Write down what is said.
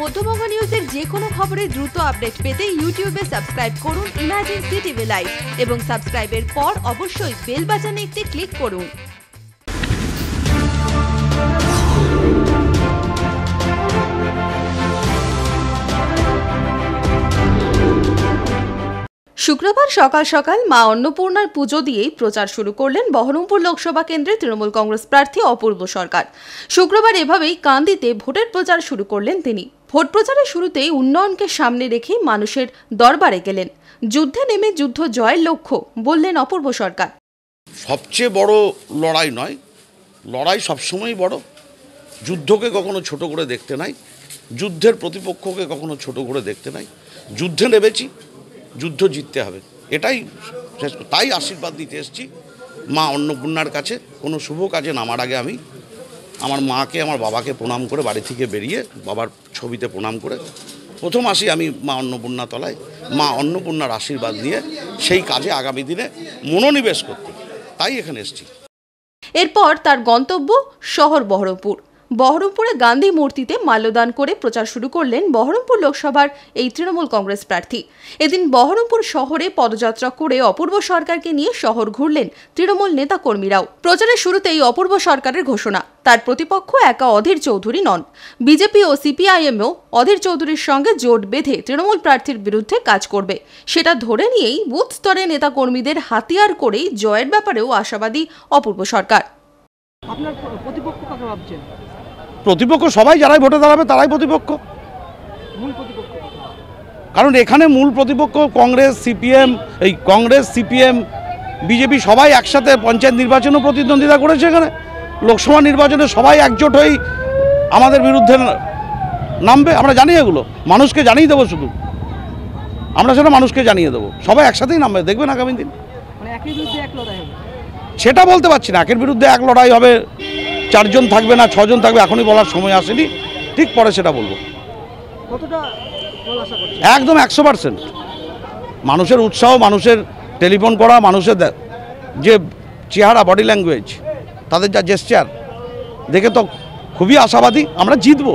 মধ্যবঙ্গ নিউজের যে কোনো খবরের দ্রুত আপডেট পেতে ইউটিউবে সাবস্ক্রাইব করুন ইমাজিন সিটিভি লাইভ এবং সাবস্ক্রাইবের পর অবশ্যই বেল বাটনে একটি ক্লিক করুন। শুক্রবার সকাল সকাল মা অন্নপূর্ণার পুজো দিয়েই প্রচার শুরু করলেন বহরমপুর লোকসভা কেন্দ্রের তৃণমূল কংগ্রেস প্রার্থী অপূর্ব সরকার। শুক্রবার এভাবেই কান্দিতে ভোটের প্রচার শুরু করলেন তিনি। ভোট প্রচারের শুরুতেই উন্নয়নকে সামনে রেখেই মানুষের দরবারে গেলেন। যুদ্ধে নেমে যুদ্ধ জয়ের লক্ষ্য বললেন অপূর্ব সরকার। সবচেয়ে বড় লড়াই নয়, লড়াই সবসময়ই বড়। যুদ্ধকে কখনো ছোট করে দেখতে নাই, যুদ্ধের প্রতিপক্ষকে কখনো ছোট করে দেখতে নাই। যুদ্ধে নেমেছি, যুদ্ধ জিততে হবে, এটাই তাই আশীর্বাদ দিতে এসেছি। মা অন্নপূর্ণার কাছে কোনো শুভ কাজে নামার আগে আমি আমার মাকে, আমার বাবাকে প্রণাম করে বাড়ি থেকে বেরিয়ে বাবার ছবিতে প্রণাম করে প্রথম আসি আমি মা অন্নপূর্ণা তলায়। মা অন্নপূর্ণার আশীর্বাদ নিয়ে সেই কাজে আগামী দিনে মনোনিবেশ করতে। তাই এখানে এসেছি। এরপর তার গন্তব্য শহর বহরমপুর। বহরমপুরে গান্ধী মূর্তিতে মাল্যদান করে প্রচার শুরু করলেন বহরমপুর লোকসভার এই তৃণমূল কংগ্রেস প্রার্থী। এদিন বহরমপুর শহরে পদযাত্রা করে অপূর্ব সরকারকে নিয়ে শহর ঘুরলেন তৃণমূল নেতাকর্মীরাও। প্রচারের শুরুতেই অপূর্ব সরকারের ঘোষণা। তার প্রতিপক্ষ একা অধীর চৌধুরী নন। বিজেপি ও সিপিআইএমও অধীর চৌধুরীর সঙ্গে জোট বেঁধে তৃণমূল প্রার্থীর বিরুদ্ধে কাজ করবে। সেটা ধরে নিয়েই বুথ স্তরে নেতাকর্মীদের হাতিয়ার করেই জয়ের ব্যাপারেও আশাবাদী অপূর্ব সরকার। আপনার প্রতিপক্ষ ভাবছেন? প্রতিপক্ষ সবাই যারাই ভোটে দাঁড়াবে তারাই প্রতিপক্ষ। কারণ এখানে মূল প্রতিপক্ষ কংগ্রেস সিপিএম এই কংগ্রেস সিপিএম বিজেপি সবাই একসাথে পঞ্চায়েত নির্বাচনেও প্রতিদ্বন্দ্বিতা করেছে এখানে। লোকসভা নির্বাচনে সবাই একজোট হয়েই আমাদের বিরুদ্ধে নামবে। আমরা জানি এগুলো। মানুষকে জানিয়ে দেবো শুধু। আমরা সেটা মানুষকে জানিয়ে দেবো। সবাই একসাথেই নামবে। দেখবেন আগামী দিন। মানে সেটা বলতে পারছি না। একের বিরুদ্ধে এক লড়াই হবে। চারজন থাকবে না ছজন থাকবে এখনই বলার সময় আসেনি। ঠিক পরে সেটা বলব। একদম একশো পার্সেন্ট। মানুষের উৎসাহ মানুষের টেলিফোন করা মানুষের যে চেহারা বডি ল্যাঙ্গুয়েজ তাদের যা জেস্টার দেখে তো খুবই আশাবাদী। আমরা জিতবো।